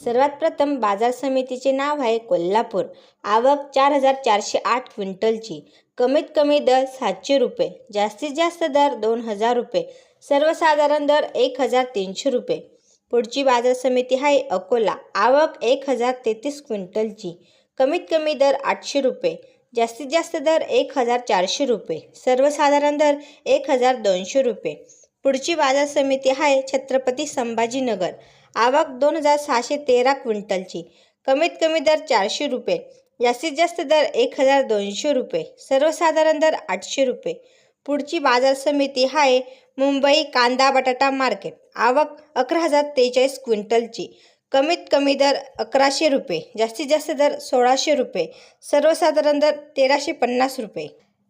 सर्वात प्रथम बाजार समितीचे नाव आहे कोल्हापूर. आवक चार हजार चारशे आठ क्विंटलची. कमीत कमी दर सातशे रुपये. जास्तीत जास्त दर दोन हजार रुपये. सर्वसाधारण दर एक हजार तीनशे रुपये. पुढची बाजार समिती आहे अकोला. आवक एक हजार तेहतीस क्विंटलची. कमीत कमी दर आठशे रुपये. जास्तीत जास्त दर एक हजार चारशे रुपये. सर्वसाधारण दर एक हजार दोनशे रुपये. पुढची बाजार समिती आहे छत्रपती संभाजीनगर. आवक दोन हजार सहाशे तेरा क्विंटलची. कमीत कमी दर चारशे रुपये. जास्तीत जास्त दर एक हजार दोनशे रुपये. सर्वसाधारण दर आठशे रुपये. पुढची बाजार समिती आहे मुंबई कांदा बटाटा मार्केट. आवक अकरा हजार त्रेचाळीस क्विंटलची. कमीत कमी दर अकराशे रुपये. जास्तीत जास्त दर सोळाशे रुपये. सर्वसाधारण दर तेराशे पन्नास रुपये.